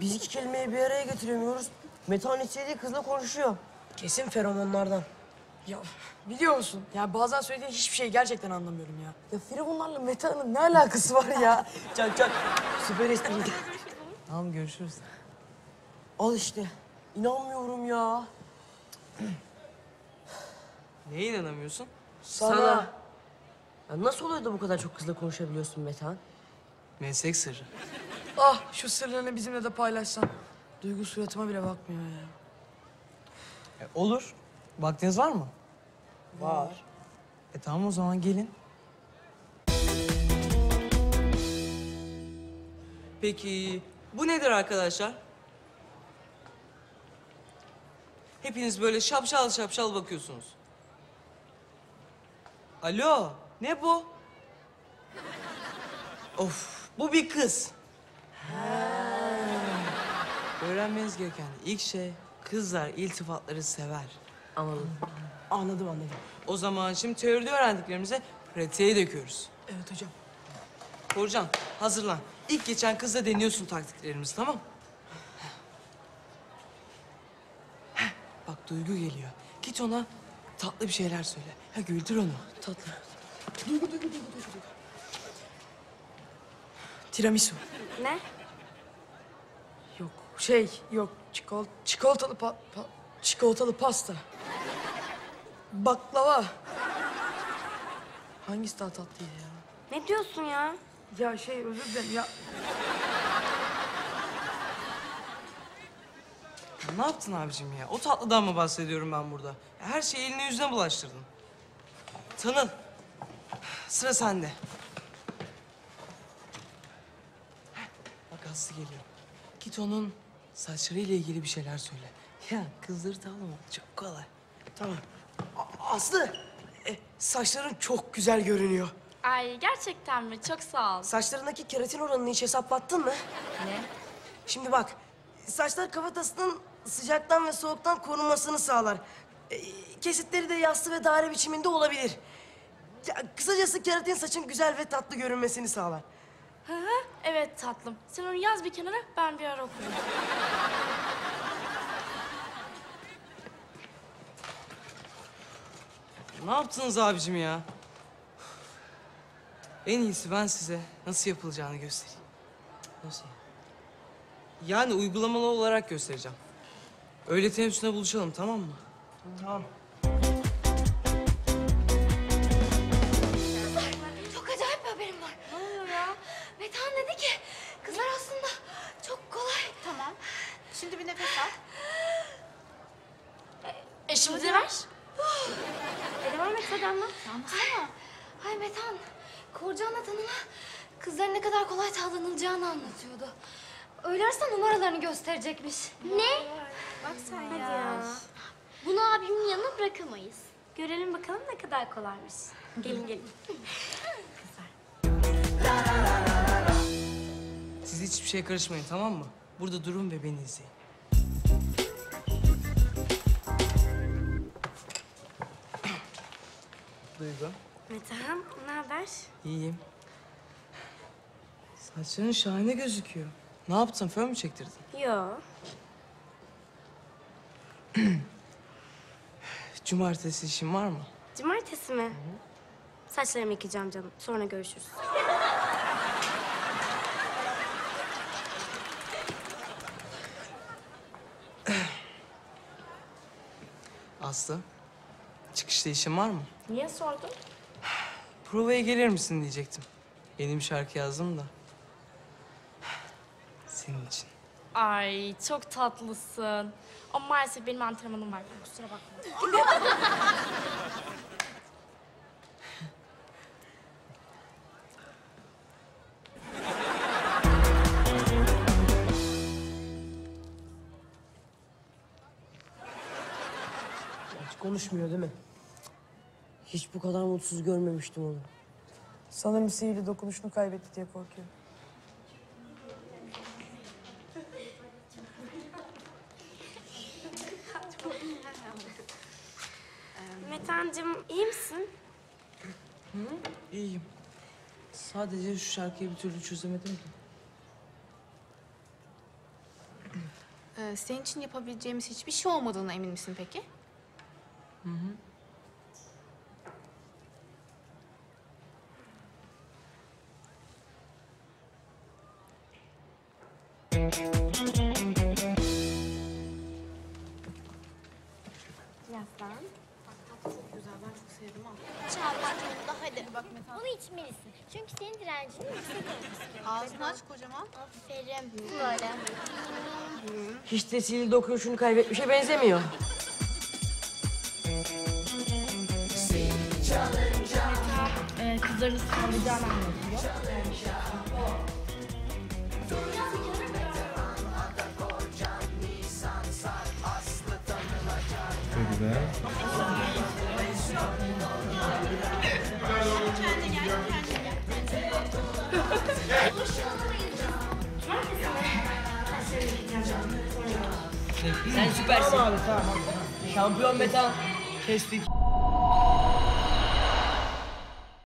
Biz iki kelimeyi bir araya getiremiyoruz. Metehan istediği kızla konuşuyor. Kesin feromonlardan. Ya biliyor musun? Ya bazen söylediğin hiçbir şeyi gerçekten anlamıyorum ya. Ya Firavunlarla Meta'nın ne alakası var ya? Çak çak. Süper espriydi. Tamam görüşürüz. Al işte. İnanmıyorum ya. Neye inanamıyorsun? Sana. Ya nasıl oluyor da bu kadar çok kızla konuşabiliyorsun Metehan? Meslek sırrı. Ah şu sırlarını bizimle de paylaşsan. Duygu suratıma bile bakmıyor ya. E, olur. Vaktiniz var mı? Var. E tamam o zaman gelin. Peki bu nedir arkadaşlar? Hepiniz böyle şapşal şapşal bakıyorsunuz. Alo, ne bu? Of, bu bir kız. Öğrenmeniz gereken ilk şey kızlar iltifatları sever. Anladım. Anladım anladım. O zaman şimdi teoride öğrendiklerimize pratiğe döküyoruz. Evet hocam. Korcan hazırlan. İlk geçen kızla deniyorsun taktiklerimizi tamam Heh, Bak Duygu geliyor. Git ona tatlı bir şeyler söyle. Ha güldür onu. Tatlı. Tiramisu. Ne? Yok şey yok çikolat çikolatalı pa, pa- çikolatalı pasta. Baklava. Hangisi daha tatlıydı ya? Ne diyorsun ya? Ya şey özür dilerim ya. Ne yaptın abicim ya? O tatlıdan mı bahsediyorum ben burada? Her şeyi eline yüzüne bulaştırdın. Tanıl. Sıra sende. Aslı geliyor. Git onun saçlarıyla ilgili bir şeyler söyle. Ya kızları tavlama. Çok kolay. Tamam. A- Aslı. e, saçların çok güzel görünüyor. Ay gerçekten mi? Çok sağ ol. Saçlarındaki keratin oranını hiç hesaplattın mı? Ne? Şimdi bak, saçlar kafatasının sıcaktan ve soğuktan korunmasını sağlar. E, kesitleri de yassı ve daire biçiminde olabilir. Ya, kısacası keratin saçın güzel ve tatlı görünmesini sağlar. Hı hı. Evet tatlım. Sen onu yaz bir kenara ben bir ara okurum. Ne yaptınız abicim ya? En iyisi ben size nasıl yapılacağını göstereyim. Nasıl ya? Yani uygulamalı olarak göstereceğim. Öğle teneffüsünde buluşalım tamam mı? Tamam. Çok acayip bir haberim var. Ne oluyor ya? Metehan dedi ki kızlar aslında çok kolay. Tamam. Şimdi bir nefes al. E şimdi ver. E devam et hadi anlat. Anlatsana. Ay Metehan, Korcan'la Tanım'a kızların ne kadar kolay tavlanılacağını anlatıyordu. Öğlerse numaralarını gösterecekmiş. Ne? Bak sen Hadi ya. Bunu abimin yanına bırakamayız. Görelim bakalım ne kadar kolaymış. Gelin gelin. Hiçbir şeye karışmayın tamam mı? Burada durun ve beni izleyin. Duygu. Metehan ne haber? İyiyim. Saçların şahane gözüküyor. Ne yaptın? Fön mü çektirdin? Yo. Cumartesi işin var mı? Cumartesi mi? Saçlarımı yıkayacağım canım. Sonra görüşürüz. Aslı. Çıkışta işin var mı? Niye sordun? Provaya gelir misin diyecektim. Yeni bir şarkı yazdım da. Senin için. Ay çok tatlısın. Ama maalesef benim antrenmanım var. Kusura bakma. konuşmuyor değil mi? Hiç bu kadar mutsuz görmemiştim onu. Sanırım sihirli dokunuşunu kaybetti diye korkuyorum. Metehan'cığım iyi misin? İyiyim. Sadece şu şarkıyı bir türlü çözemedim ki. Ee, senin için yapabileceğimiz hiçbir şey olmadığına emin misin peki? Yaslan. Çok güzel, ben çok sevdim ama. Çağla hadi. Bak Metan, Bunu içmelisin. Çünkü senin direncini yüksek olması ağzını aç kocaman. Aferin. Böyle. Hiç de sihirli dokunuşunu kaybetmişe benzemiyor. Kızların sallayacağını anlatıyor. Çok güzel. Sen süpersin. Tamam abi tamam. Şampiyon metal. Kestik.